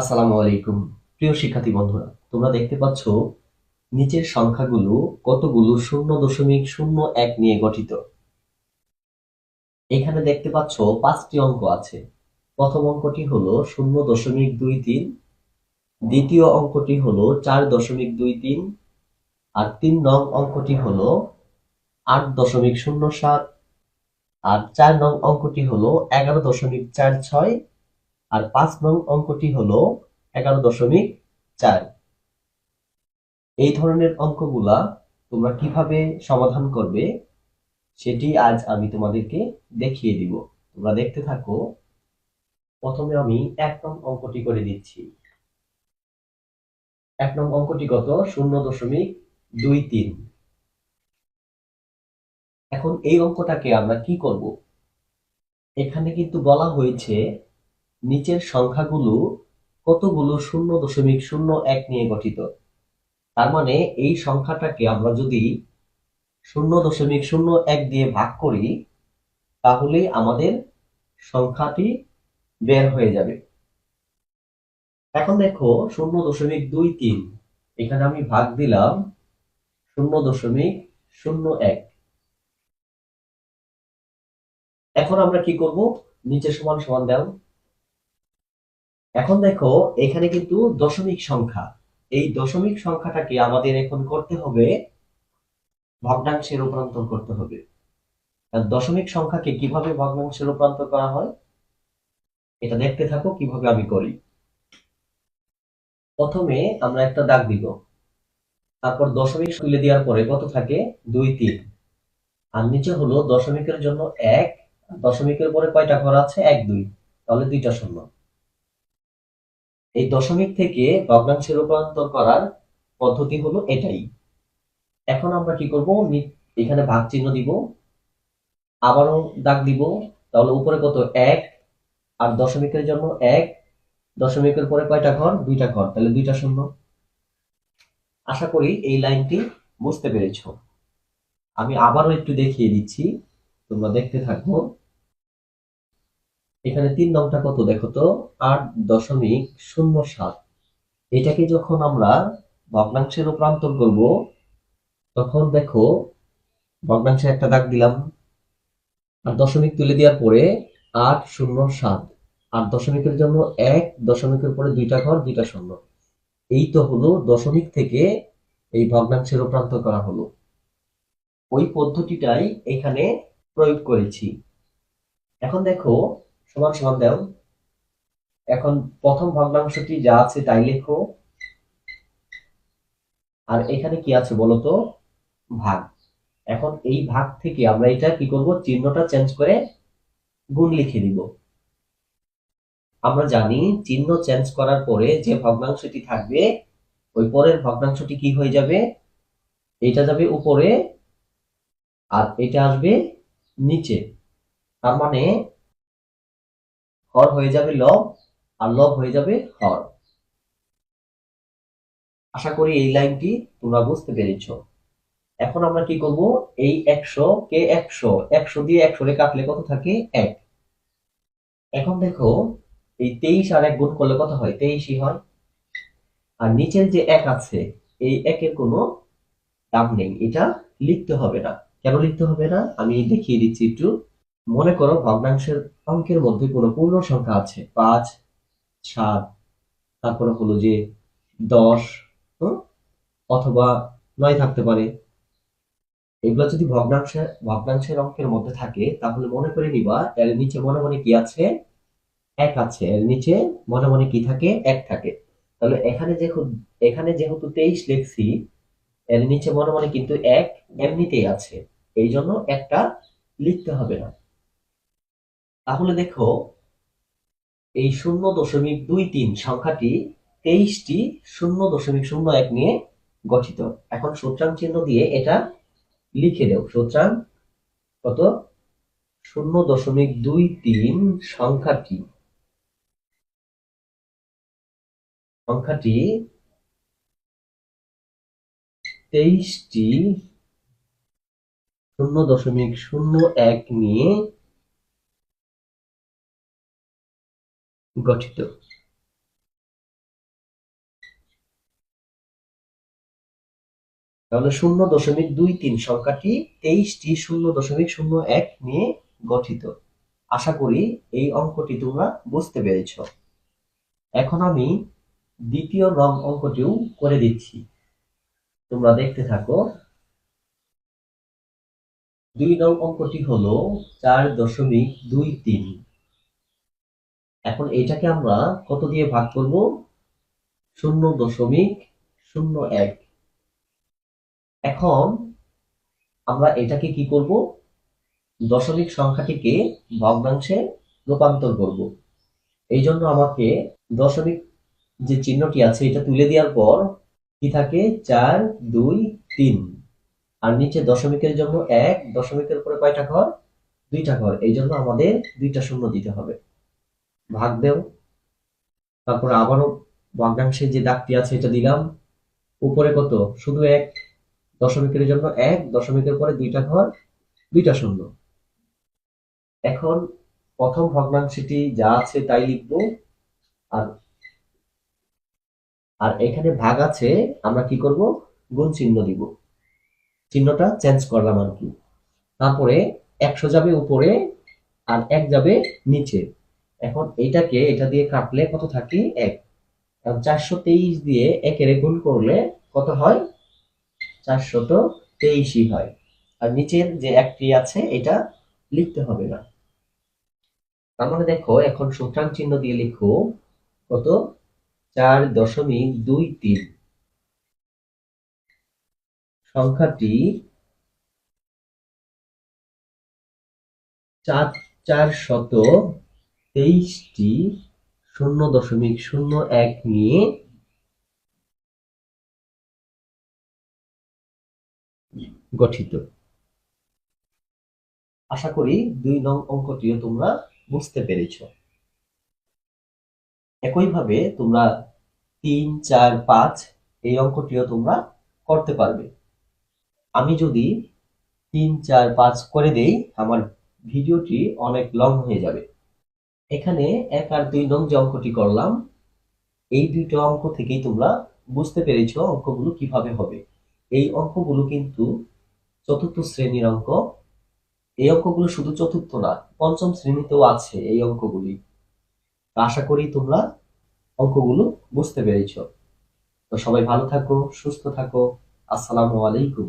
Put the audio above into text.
আসসালামু আলাইকুম। প্রিয় শিক্ষার্থী বন্ধুরা, তোমরা দেখতে পাচ্ছ নিচের সংখ্যাগুলো কতগুলো শূন্য দশমিক শূন্য এক নিয়ে গঠিত। এখানে দেখতে পাচ্ছ পাঁচটি অঙ্ক আছে। প্রথম অঙ্কটি হলো শূন্য দশমিক দুই তিন, দ্বিতীয় অঙ্কটি হলো চার দশমিক দুই তিন, আর তিন নং অঙ্কটি হলো আট দশমিক শূন্য সাত, আর চার নং অঙ্কটি হলো এগারো দশমিক চার ছয় আর পাঁচ নং অঙ্কটি হলো এগারো দশমিক চার। এই ধরনের অঙ্কগুলা তোমরা কীভাবে সমাধান করবে সেটি আজ আমি তোমাদেরকে দেখিয়ে দিব। তোমরা দেখতে থাকো। প্রথমে আমি এক নং অঙ্কটি করে দিচ্ছি। এক নং অঙ্কটি কত? শূন্য দশমিক দুই তিন। এখন এই অঙ্কটাকে আমরা কি করব? এখানে কিন্তু বলা হয়েছে নিচের সংখ্যাগুলো কতগুলো শূন্য দশমিক শূন্য এক নিয়ে গঠিত? তার মানে এই সংখ্যাটাকে আমরা যদি শূন্য দশমিক শূন্য এক দিয়ে ভাগ করি, তাহলে আমাদের সংখ্যাটি বের হয়ে যাবে। এখন দেখো, শূন্য দশমিক দুই তিন। এখানে আমি ভাগ দিলাম শূন্য দশমিক শূন্য এক। এখন আমরা কি করব? নিচে সমান সমান দাও। এখন দেখো, এখানে কিন্তু দশমিক সংখ্যা। এই দশমিক সংখ্যাটাকে আমাদের এখন করতে হবে, ভগ্নাংশে রূপান্তর করতে হবে। দশমিক সংখ্যাকে কীভাবে ভগ্নাংশে রূপান্তর করা হয়, এটা দেখতে থাকো কীভাবে আমি করি। প্রথমে আমরা একটা দাগ দিব। তারপর দশমিক তুলে দেওয়ার পরে কত থাকে? দুই তিন। আর নিচে হলো দশমিকের জন্য এক দশমিকের পরে কয়টা ঘর আছে? এক দুই। তাহলে দুইটা শূন্য। এই দশমিক থেকে ভগ্নাংশে রূপান্তর করার পদ্ধতি হলো এটাই। এখন আমরা কি করব? এখানে ভাগ চিহ্ন দিব, আবারও দাগ দিব, তাহলে উপরে কত? এক, আর দশমিকের জন্য এক, দশমিকের পরে কয়টা ঘর? দুইটা ঘর, তাহলে দুইটা শূন্য। আশা করি এই লাইনটি বুঝতে পেরেছ। আমি আবারও একটু দেখিয়ে দিচ্ছি, তোমরা দেখতে থাকো। এখানে তিন নংটা কত দেখো তো? আট দশমিক শূন্য সাত। এটাকে যখন আমরা ভগ্নাংশে রূপান্তর করব, তখন দেখো, ভগ্নাংশে একটা দাগ দিলাম। আর দশমিক তুলে দেওয়ার পরে আট শূন্য সাত। আর দশমিকের জন্য এক, দশমিকের পরে দুইটা ঘর, দুইটা শূন্য। এই তো হলো দশমিক থেকে এই ভগ্নাংশে রূপান্তর করা হলো। ওই পদ্ধতিটাই এখানে প্রয়োগ করেছি। এখন দেখো সমান সমান দাও। এখন প্রথম ভগ্নাংশটি যা আছে তাই লেখো। আর এখানে কি আছে বলতো ভাগ। এখন এই ভাগ থেকে আমরা এটা কি করব? চিহ্নটা চেঞ্জ করে গুণ লিখে দিব। আমরা জানি চিহ্ন চেঞ্জ করার পরে যে ভগ্নাংশটি থাকবে, ওই পরের ভগ্নাংশটি কি হয়ে যাবে? এটা যাবে উপরে আর এটা আসবে নিচে। তার মানে হর হয়ে যাবে লব, আর লব হয়ে যাবে হর। আশা করি এই লাইনটি তোমরা বুঝতে পেরেছ। এখন আমরা কি করব? এই একশো কে একশো একশো দিয়ে একশো রে কাটলে কত থাকে? এক। এখন দেখো, এই তেইশ আর এক গুণ করলে কত হয়? তেইশই হয়। আর নিচের যে এক আছে, এই একের কোনো দাম নেই। এটা লিখতে হবে না। কেন লিখতে হবে না? আমি দেখিয়ে দিচ্ছি একটু। মনে করো ভগ্নাংশের অঙ্কের মধ্যে কোনো পূর্ণ সংখ্যা আছে, পাঁচ, সাত, তারপরে হলো যে দশ অথবা নয় থাকতে পারে। এগুলো যদি ভগ্নাংশের ভগ্নাংশের অঙ্কের মধ্যে থাকে, তাহলে মনে করে নিবা এর নিচে মনে মনে কি আছে? এক আছে। এর নিচে মনে মনে কি থাকে? এক থাকে। তাহলে এখানে যেহেতু এখানে যেহেতু তেইশ লিখছি, এর নিচে মনে মনে কিন্তু এক এমনিতেই আছে। এই জন্য একটা লিখতে হবে না। তাহলে দেখো, এই শূন্য দশমিক দুই তিন সংখ্যাটি তেইশটি শূন্য দশমিক শূন্য এক নিয়ে গঠিত। এখন সূত্রাং চিহ্ন দিয়ে এটা লিখে দেও। সূত্রাং কত? শূন্য দশমিক দুই তিন সংখ্যাটি। সংখ্যাটি তেইশটি শূন্য দশমিক শূন্য এক নিয়ে গঠিত। তাহলে শূন্য দশমিক দুই তিন সংখ্যাটি তেইশটি শূন্য দশমিক শূন্য এক নিয়ে গঠিত। আশা করি এই অঙ্কটি তোমরা বুঝতে পেরেছ। এখন আমি দ্বিতীয় রং অঙ্কটিও করে দিচ্ছি। তোমরা দেখতে থাকো। দুই নং অঙ্কটি হলো চার দশমিক দুই তিন। এখন এটাকে আমরা কত দিয়ে ভাগ করব? শূন্য দশমিক শূন্য এক। এখন আমরা এটাকে কি করব? দশমিক সংখ্যাটিকে ভগ্নাংশে রূপান্তর করব। এই জন্য আমাকে দশমিক যে চিহ্নটি আছে, এটা তুলে দেওয়ার পর কি থাকে? চার, দুই, তিন। আর নিচে দশমিকের জন্য এক, দশমিকের পরে কয়টা ঘর? দুইটা ঘর। এই জন্য আমাদের দুইটা শূন্য দিতে হবে। ভাগ দেও। তারপরে আবারও ভগ্নাংশে যে দাগটি আছে, এটা দিলাম। উপরে কত? শুধু এক দশমিকের জন্য এক, দশমিকের পরে দুইটা ঘর, দুইটা শূন্য। এখন প্রথম ভগ্নাংশটি যা আছে তাই লিখব। আর আর এখানে ভাগ আছে, আমরা কি করব? গুণ চিহ্ন দিব। চিহ্নটা চেঞ্জ করলাম আর কি। তারপরে একশো যাবে উপরে আর এক যাবে নিচে। এখন এটাকে এটা দিয়ে কাটলে কত থাকে এক? চারশো তেইশ দিয়ে একের গুণ করলে কত হয়? চারশত তেইশই হয়। আর নিচের যে একটি আছে, এটা লিখতে হবে না। তার মানে দেখো, এখন সূত্রাং চিহ্ন দিয়ে লিখো, কত? চার দশমিক দুই তিন। সংখ্যাটি চার চার শত তেইশটি শূন্য দশমিক শূন্য এক নিয়ে গঠিত। আশা করি দুই নং অঙ্কটিও তোমরা বুঝতে পেরেছ। একইভাবে তোমরা তিন, চার, পাঁচ এই অঙ্কটিও তোমরা করতে পারবে। আমি যদি তিন, চার, পাঁচ করে দেই, আমার ভিডিওটি অনেক লং হয়ে যাবে। এখানে এক আর দুই নং যে অঙ্কটি করলাম, এই দুইটা অঙ্ক থেকেই তোমরা বুঝতে পেরেছ অঙ্কগুলো কীভাবে হবে। এই অঙ্কগুলো কিন্তু চতুর্থ শ্রেণির অঙ্ক। এই অঙ্কগুলো শুধু চতুর্থ না, পঞ্চম শ্রেণীতেও আছে এই অঙ্কগুলি। আশা করি তোমরা অঙ্কগুলো বুঝতে পেরেছ। তো সবাই ভালো থাকো, সুস্থ থাকো। আসসালামু আলাইকুম।